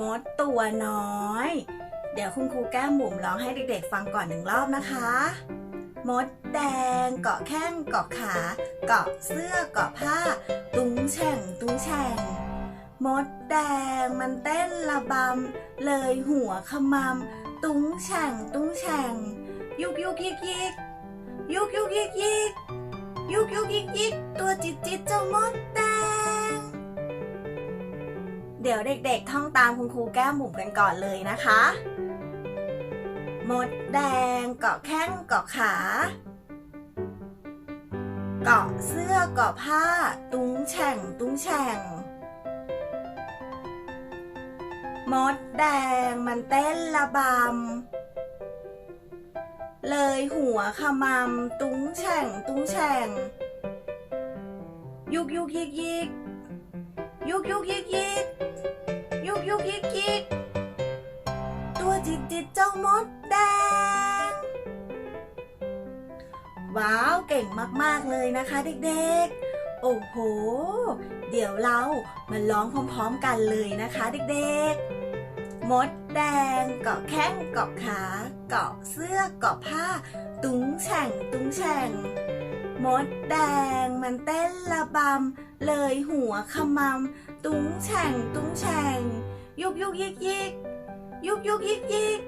มดตัวน้อย เดี๋ยวคุณครูแก้มบุ๋มร้องให้เด็กๆฟังก่อนหนึ่งรอบนะคะ มดแดงเกาะแข้งเกาะขา เกาะเสื้อเกาะผ้า ตุ้งแฉ่งตุ้งแฉ่งมดแดงมันเต้นระบำ เลยหัวขมำตุ้งแฉ่งตุ้งแฉ่งยุกยุกยิกยิกยุกยุกยิกยิกยุกยุกยิกยิกตัวจิตจิตเจ้ามดแดง เดี๋ยวเด็กๆ ท่องตามคุณครูแก้มบุ๋มกันก่อนเลยนะคะ มดแดงเกาะแข้งเกาะขา เกาะเสื้อเกาะผ้า ตุ้งแฉ่งตุ้งแฉ่ง มดแดงมันเต้นระบำ เลยหัวขมำตุ้งแฉ่งตุ้งแฉ่ง ยุกยุกยิกยิกยุกยุกยิกยิ ว้าวเก่งมากๆเลยนะคะเด็กๆ โอ้โห เดี๋ยวเรามาร้องพร้อมๆกันเลยนะคะเด็กๆ มดแดงเกาะแข้งเกาะขา เกาะเสื้อเกาะผ้า ตุ้งแฉ่งตุ้งแฉ่ง มดแดงมันเต้นระบำ เลยหัวขมำตุ้งแฉ่งตุ้งแฉ่ง ยุกยุกยิกยิกยุกยุกยิกยิก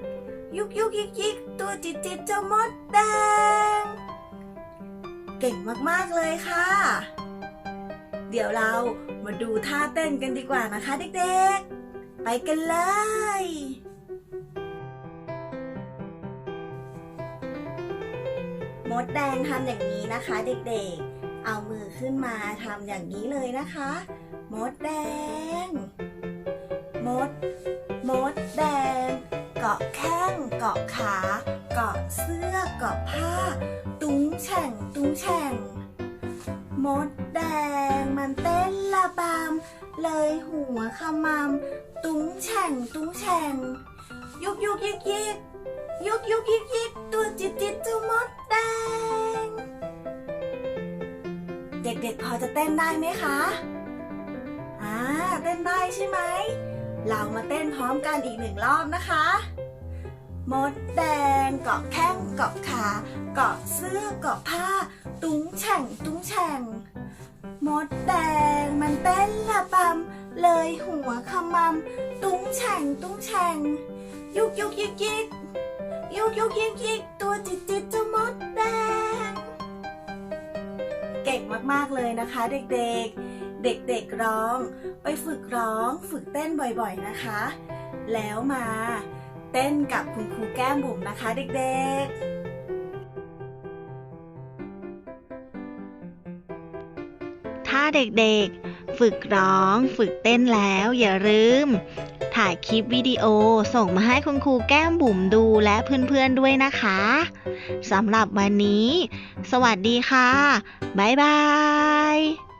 ยุกยุกยิกยิกตัวจิตจิตเจ้ามดแดง เก่งมากๆเลยค่ะ เดี๋ยวเรามาดูท่าเต้นกันดีกว่านะคะเด็กๆ ไปกันเลยมดแดงทำอย่างนี้นะคะ เด็กๆ เอามือขึ้นมาทำอย่างนี้เลยนะคะ มดแดง แฉ่ง มดแดงมันเต้นระบำ เลยหัวขมำตุ้งแฉ่งตุ้งแฉ่ง ยุกยุกยิกยิกยุกยุกยิกยิกตัวจิตจิตจ้ามดแดง เด็กๆพอจะเต้นได้ไหมคะ อ่า เต้นได้ใช่ไหม เรามาเต้นพร้อมกันอีกหนึ่งรอบนะคะ มดแดงเกาะแข้งเกาะขาเกาะเสื้อเกาะผ้า ตุ้งแฉ่งตุ้งแฉ่งมดแดงมันเต้นระบำเลยหัวขมำตุ้งแฉ่งตุ้งแฉ่งยุกยุกยิกยิกยุกยุกยิกยิกตัวจิตจิตเจ้ามดแดง เก่งมากๆเลยนะคะเด็กๆ เด็กๆร้อง ไปฝึกร้องฝึกเต้นบ่อยๆนะคะ แล้วมา เต้นกับคุณครูแก้มบุ๋มนะคะเด็กๆถ้าเด็กๆ ฝึกร้อง ฝึกเต้นแล้วอย่าลืม ถ่ายคลิปวิดีโอส่งมาให้คุณครูแก้มบุ๋มดูและเพื่อนๆด้วยนะคะสำหรับวันนี้ สวัสดีค่ะ บ๊ายบาย